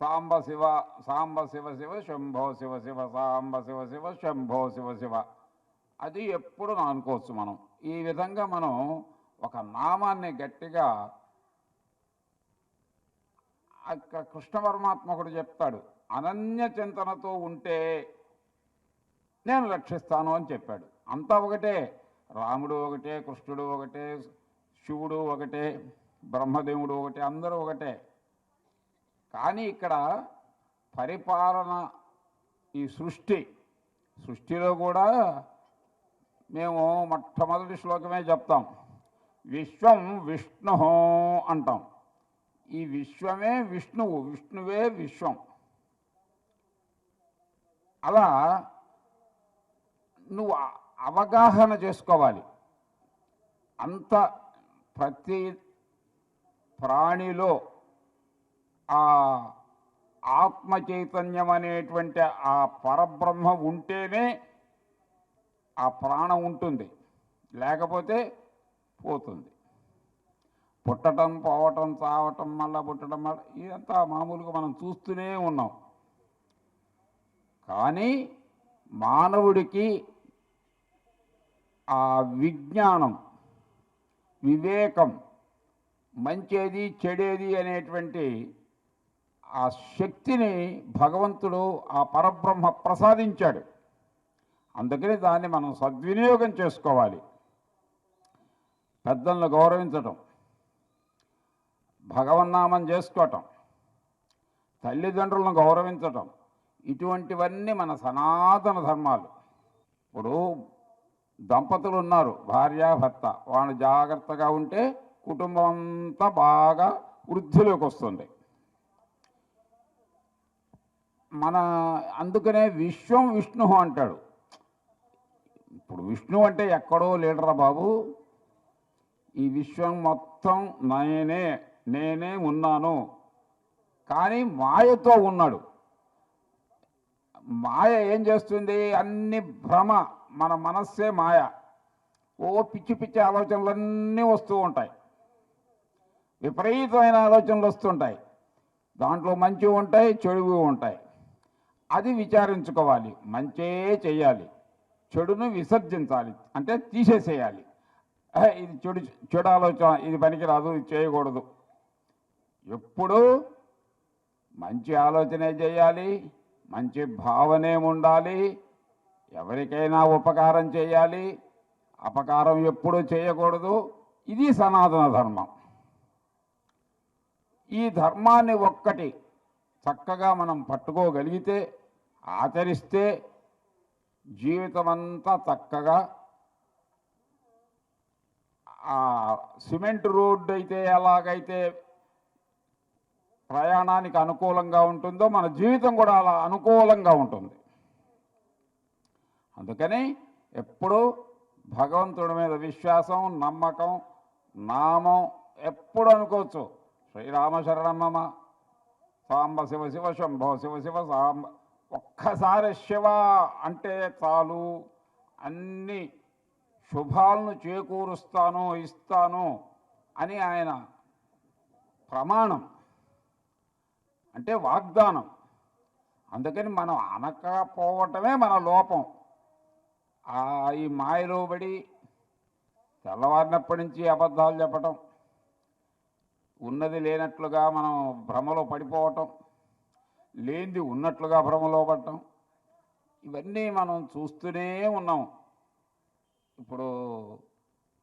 సాంబ శివ సాంబ శివ శివ శంభో శివ శివ సాంబ శివ శివ శంభో శివ శివ. అది ఎప్పుడు అనుకోవచ్చు మనం. ఈ విధంగా మనం ఒక నామాన్ని గట్టిగా అక్కడ కృష్ణ పరమాత్మ చెప్తాడు. అనన్య చింతనతో ఉంటే నేను రక్షిస్తాను అని చెప్పాడు. అంతా ఒకటే. రాముడు ఒకటే కృష్ణుడు ఒకటే శివుడు ఒకటే బ్రహ్మదేవుడు ఒకటే అందరూ ఒకటే. కానీ ఇక్కడ పరిపాలన ఈ సృష్టి సృష్టిలో కూడా మేము మొట్టమొదటి శ్లోకమే చెప్తాం. విశ్వం విష్ణు అంటాం. ఈ విశ్వమే విష్ణువు విష్ణువే విశ్వం. అలా నువ్వు అవగాహన చేసుకోవాలి. అంత ప్రతి ప్రాణిలో ఆ ఆత్మ చైతన్యం అనేటువంటి ఆ పరబ్రహ్మ ఉంటేనే ఆ ప్రాణం ఉంటుంది. లేకపోతే పోతుంది. పుట్టడం పోవటం చావటం మళ్ళా పుట్టడం మళ్ళా ఇదంతా మామూలుగా మనం చూస్తూనే ఉన్నాం. కానీ మానవుడికి ఆ విజ్ఞానం వివేకం మంచేది చెడేది అనేటువంటి ఆ శక్తిని భగవంతుడు ఆ పరబ్రహ్మ ప్రసాదించాడు. అందుకని దాన్ని మనం సద్వినియోగం చేసుకోవాలి. పెద్దలను గౌరవించటం భగవన్నామం చేసుకోవటం తల్లిదండ్రులను గౌరవించటం ఇటువంటివన్నీ మన సనాతన ధర్మాలు. ఇప్పుడు దంపతులు ఉన్నారు భార్య భర్త. వాళ్ళు జాగ్రత్తగా ఉంటే కుటుంబం అంతా బాగా వృద్ధిలోకి వస్తుంది. మన అందుకనే విశ్వం విష్ణు అంటాడు. ఇప్పుడు విష్ణు అంటే ఎక్కడో లేడరా బాబు? ఈ విశ్వం మొత్తం నేనే నేనే ఉన్నాను. కానీ మాయతో ఉన్నాడు. మాయ ఏం చేస్తుంది? అన్ని భ్రమ మన మనస్సే మాయ. ఓ పిచ్చి పిచ్చి ఆలోచనలన్నీ వస్తూ ఉంటాయి. విపరీతమైన ఆలోచనలు వస్తుంటాయి దాంట్లో మంచివి ఉంటాయి చెడువి ఉంటాయి. అది విచారించుకోవాలి. మంచే చేయాలి. చెడును విసర్జించాలి. అంటే తీసేసేయాలి. ఇది చెడు చెడు ఆలోచన ఇది పనికిరాదు ఇది చేయకూడదు. ఎప్పుడూ మంచి ఆలోచనే చేయాలి. మంచి భావనే ఉండాలి. ఎవరికైనా ఉపకారం చేయాలి. అపకారం ఎప్పుడూ చేయకూడదు. ఇది సనాతన ధర్మం. ఈ ధర్మాన్ని ఒక్కటి చక్కగా మనం పట్టుకోగలిగితే ఆచరిస్తే జీవితం అంతా చక్కగా సిమెంట్ రోడ్డు అయితే ఎలాగైతే ప్రయాణానికి అనుకూలంగా ఉంటుందో మన జీవితం కూడా అలా అనుకూలంగా ఉంటుంది. అందుకని ఎప్పుడూ భగవంతుడి మీద విశ్వాసం నమ్మకం నామం ఎప్పుడు అనుకోవచ్చు. శ్రీరామ శరణమ్మ సాంబ శివ శివ శంభో శివ శివ సాంబ ఒక్కసారి శివ అంటే చాలు. అన్ని శుభాలను చేకూరుస్తాను ఇస్తాను అని ఆయన ప్రమాణం. అంటే వాగ్దానం. అందుకని మనం అనకపోవటమే మన లోపం. ఈ మాయలో పడి తెల్లవారినప్పటి నుంచి అబద్ధాలు చెప్పటం. ఉన్నది లేనట్లుగా మనం భ్రమలో పడిపోవటం. లేనిది ఉన్నట్లుగా భ్రమలో పడటం ఇవన్నీ మనం చూస్తూనే ఉన్నాం. ఇప్పుడు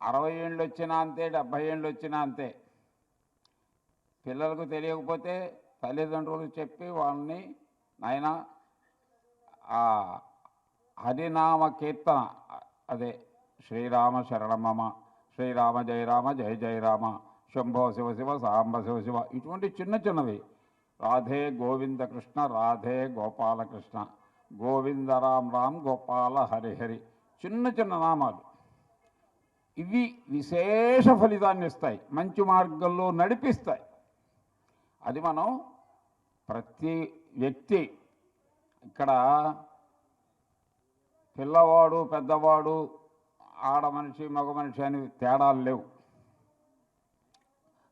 అరవై ఏళ్ళు వచ్చినా అంతే డెబ్భై ఏళ్ళు వచ్చినా అంతే. పిల్లలకు తెలియకపోతే తల్లిదండ్రులు చెప్పి వాళ్ళని నాయన హరినామ కీర్తన అదే శ్రీరామ శరణమమ శ్రీరామ జయరామ జయ జయరామ శంభో శివ శివ సాంబ శివ శివ ఇటువంటి చిన్న చిన్నవి రాధే గోవింద కృష్ణ రాధే గోపాలకృష్ణ. గోవింద రామ్ రామ్ గోపాల హరిహరి చిన్న చిన్న నామాలు. ఇవి విశేష ఫలితాన్ని ఇస్తాయి. మంచి మార్గంలో నడిపిస్తాయి. అది మనం ప్రతి వ్యక్తి ఇక్కడ పిల్లవాడు పెద్దవాడు ఆడ మనిషి మగ మనిషి అని తేడాలు లేవు.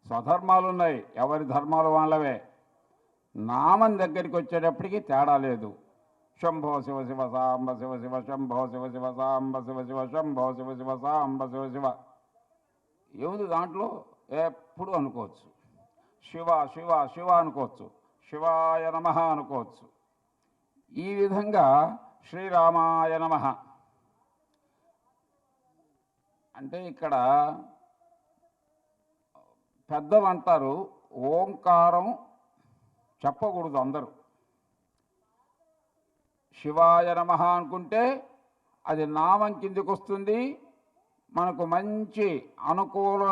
స్వధర్మాలు ఉన్నాయి. ఎవరి ధర్మాలు వాళ్ళవే. నామం దగ్గరికి వచ్చేటప్పటికి తేడా లేదు. శంభో శివ శివ సాంబ శివ శివ శంభో శివ శివ సాంబ శివ శివ శంభో శివ శివ సాంబ శివ శివ. ఏముంది దాంట్లో? ఎప్పుడు అనుకోవచ్చు. శివ శివ శివ అనుకోవచ్చు. శివాయ నమ అనుకోవచ్చు. ఈ విధంగా శ్రీరామాయ నమ. అంటే ఇక్కడ పెద్దలు అంటారు ఓంకారం చెప్పకూడదు అందరూ. శివాయ నమ అనుకుంటే అది నామం కిందికి వస్తుంది మనకు మంచి అనుకూల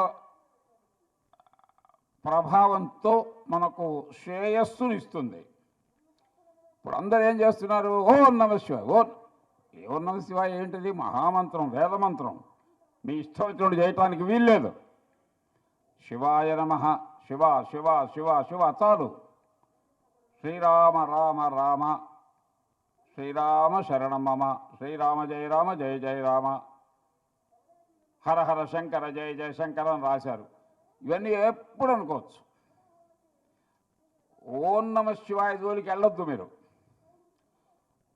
ప్రభావంతో మనకు శ్రేయస్సును ఇస్తుంది. ఇప్పుడు అందరూ ఏం చేస్తున్నారు? ఓ నమ శివాయ. ఓ ఓ నమ శివాయ ఏంటిది? మహామంత్రం వేదమంత్రం. మీ ఇష్టం వచ్చినట్టు చేయటానికి వీల్లేదు. శివాయ నమ. శివ శివ శివ శివ చాలు. శ్రీరామ రామ రామ. శ్రీరామ శరణం మమ. శ్రీరామ జయ రామ జయ జయ రామ. హర హర శంకర జయ జయ శంకర అని రాశారు. ఇవన్నీ ఎప్పుడు అనుకోవచ్చు. ఓం నమ శివాయ జోలికి వెళ్ళొద్దు మీరు.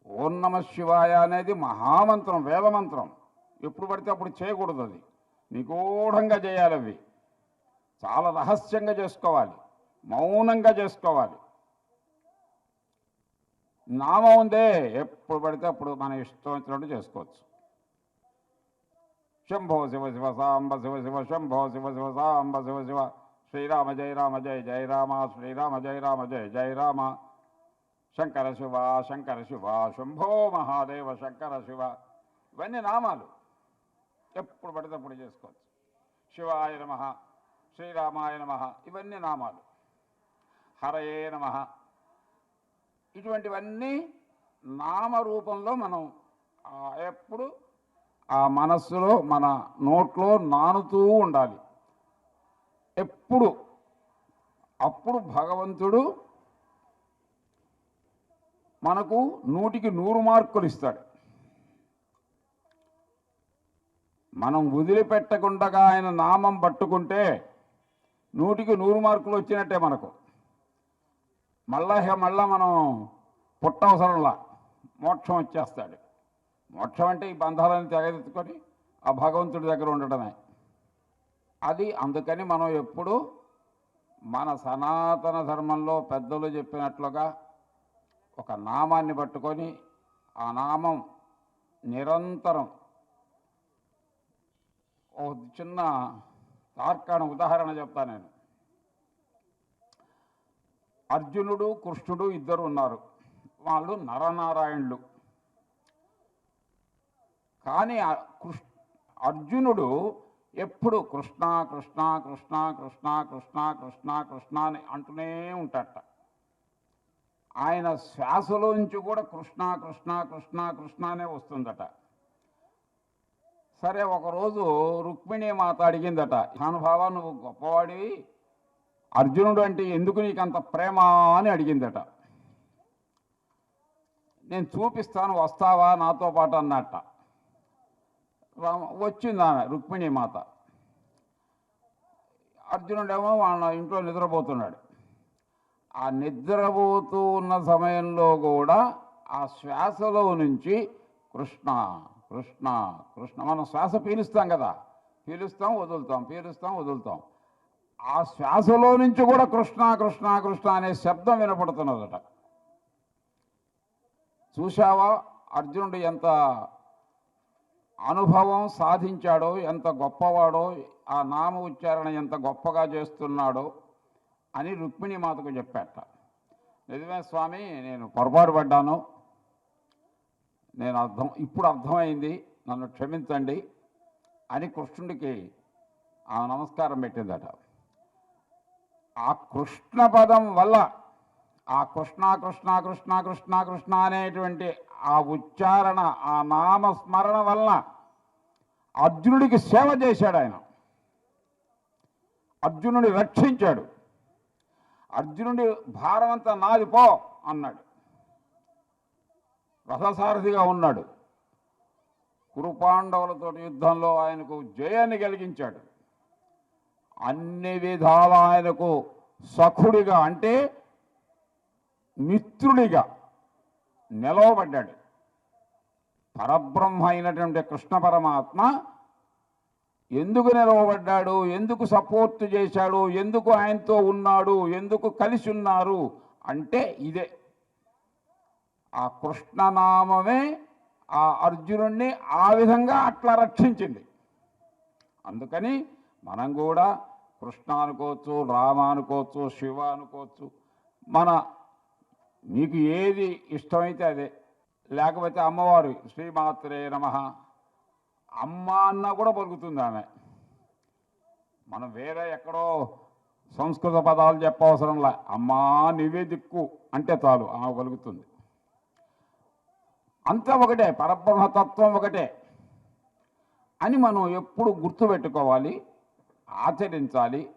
ఓం నమ శివాయ అనేది మహామంత్రం వేదమంత్రం. ఎప్పుడు పడితే అప్పుడు చేయకూడదు అది. నిగూఢంగా చేయాలి అవి. చాలా రహస్యంగా చేసుకోవాలి. మౌనంగా చేసుకోవాలి. నామం ఉందే ఎప్పుడు పడితే అప్పుడు మన ఇష్టం వచ్చినట్టు చేసుకోవచ్చు. శంభో శివ శివ సాంబ శివ శివ శంభో శివ శివ సాంబ శివ శివ. శ్రీరామ జయ రామ జయ జయ రామ శ్రీరామ జయ రామ జయ జయ రామ. శంకర శివ శంకర శివ శంభో మహాదేవ శంకర శివ. ఇవన్నీ నామాలు. ఎప్పుడు పడితే అప్పుడు చేసుకోవచ్చు. శివాయ నమ శ్రీరామాయ నమ ఇవన్నీ నామాలు. హరయే నమ. ఇటువంటివన్నీ నామరూపంలో మనం ఎప్పుడు ఆ మనస్సులో మన నోట్లో నానుతూ ఉండాలి. ఎప్పుడు అప్పుడు భగవంతుడు మనకు నూటికి నూరు మార్కులు ఇస్తాడు. మనం వదిలిపెట్టకుండా ఆయన నామం పట్టుకుంటే నూటికి నూరు మార్కులు వచ్చినట్టే మనకు. మళ్ళా మళ్ళా మనం పుట్టవసరంలా మోక్షం వచ్చేస్తాడు. మోక్షం అంటే ఈ బంధాలను తెగదెత్తుకొని ఆ భగవంతుడి దగ్గర ఉండడమే అది అందుకని మనం ఎప్పుడు మన సనాతన ధర్మంలో పెద్దలు చెప్పినట్లుగా ఒక నామాన్ని పట్టుకొని ఆ నామం నిరంతరం ఒక చిన్న తార్కాణ ఉదాహరణ చెప్తా నేను. అర్జునుడు కృష్ణుడు ఇద్దరు ఉన్నారు. వాళ్ళు నరనారాయణులు. కానీ కృష్ అర్జునుడు ఎప్పుడు కృష్ణ కృష్ణ కృష్ణ కృష్ణ కృష్ణ కృష్ణ కృష్ణ అని అంటూనే ఉంటాడట. ఆయన శ్వాసలోంచి కూడా కృష్ణ కృష్ణ కృష్ణ కృష్ణ అనే వస్తుందట. సరే ఒకరోజు రుక్మిణి మాత అడిగిందట భానుభావ నువ్వు గొప్పవాడివి అర్జునుడు అంటే ఎందుకు నీకు అంత ప్రేమ అని అడిగిందట. నేను చూపిస్తాను వస్తావా నాతో పాటు అన్నట్ట. రామ వచ్చింది ఆమె రుక్మిణి మాత. అర్జునుడేమో వాళ్ళ ఇంట్లో నిద్రపోతున్నాడు. ఆ నిద్రపోతూ ఉన్న సమయంలో కూడా ఆ శ్వాసలో నుంచి కృష్ణ కృష్ణ కృష్ణ మనం శ్వాస పీలుస్తాం కదా. పీలుస్తాం వదులుతాం పీలుస్తాం వదులుతాం. ఆ శ్వాసలో నుంచి కూడా కృష్ణ కృష్ణ కృష్ణ అనే శబ్దం వినపడుతున్నదట. చూశావా? అర్జునుడు ఎంత అనుభవం సాధించాడో ఎంత గొప్పవాడో ఆ నామ ఉచ్చారణ ఎంత గొప్పగా చేస్తున్నాడో అని రుక్మిణి మాతకు చెప్పాట. నిజమే స్వామి నేను పొరపాటు పడ్డాను. నేను అర్థం ఇప్పుడు అర్థమైంది. నన్ను క్షమించండి అని కృష్ణుడికి ఆ నమస్కారం పెట్టిందట. ఆ కృష్ణ పదం వల్ల ఆ కృష్ణ కృష్ణ కృష్ణ కృష్ణ కృష్ణ అనేటువంటి ఆ ఉచ్చారణ ఆ నామస్మరణ వల్ల అర్జునుడికి సేవ చేశాడు ఆయన. అర్జునుడి రక్షించాడు. అర్జునుడి భారం అంతా నాది పో అన్నాడు. రథసారథిగా ఉన్నాడు. కురుపాండవులతో యుద్ధంలో ఆయనకు జయాన్ని కలిగించాడు. అన్ని విధాల ఆయనకు సఖుడిగా అంటే మిత్రుడిగా నిలవబడ్డాడు. పరబ్రహ్మ అయినటువంటి కృష్ణ పరమాత్మ ఎందుకు నిలవబడ్డాడు? ఎందుకు సపోర్ట్ చేశాడు? ఎందుకు ఆయనతో ఉన్నాడు? ఎందుకు కలిసి ఉన్నారు? అంటే ఇదే. ఆ కృష్ణనామమే ఆ అర్జునుణ్ణి ఆ విధంగా అట్లా రక్షించింది. అందుకని మనం కూడా కృష్ణ అనుకోవచ్చు రామ అనుకోవచ్చు శివ అనుకోవచ్చు. మన మీకు ఏది ఇష్టమైతే అదే. లేకపోతే అమ్మవారు శ్రీమాత్రే నమ. అమ్మ అన్న కూడా పలుకుతుంది ఆమె. మనం వేరే ఎక్కడో సంస్కృత పదాలు చెప్పవసరంలా అమ్మా నీవే దిక్కు అంటే చాలు ఆమె పలుకుతుంది. అంతా ఒకటే పరబ్రహ్మతత్వం ఒకటే అని మనం ఎప్పుడు గుర్తుపెట్టుకోవాలి. ఆచరించాలి.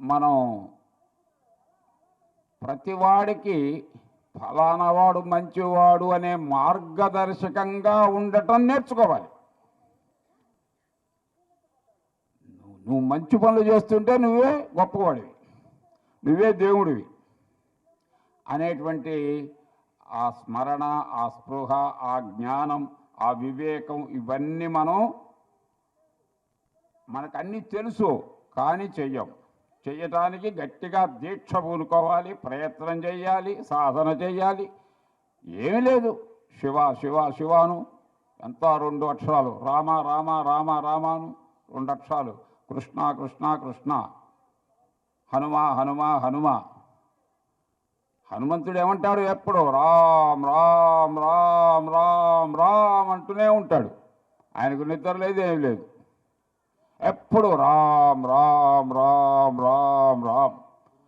మనం ప్రతివాడికి ఫలానా వాడు మంచివాడు అనే మార్గదర్శకంగా ఉండటం నేర్చుకోవాలి. నువ్వు మంచి పనులు చేస్తుంటే నువ్వే గొప్పవాడివి. నువ్వే దేవుడివి. అనేటువంటి ఆ స్మరణ ఆ స్పృహ ఆ జ్ఞానం ఆ వివేకం ఇవన్నీ మనం మనకన్నీ తెలుసు కానీ చెయ్యం. చెయ్యటానికి గట్టిగా దీక్ష పూనుకోవాలి ప్రయత్నం చేయాలి సాధన చేయాలి ఏమీ లేదు. శివ శివ శివాను. ఎంత రెండు అక్షరాలు? రామ రామ రామ రామాను. రెండు అక్షరాలు. కృష్ణ కృష్ణ కృష్ణ. హనుమ హనుమ హనుమ. హనుమంతుడు ఏమంటాడు? ఎప్పుడు రామ్ రామ్ రామ్ రామ్ రామ్ అంటూనే ఉంటాడు. ఆయనకు నిద్ర లేదు ఏం లేదు. ఎప్పుడు రామ్ రామ్ రామ్ రామ్ రామ్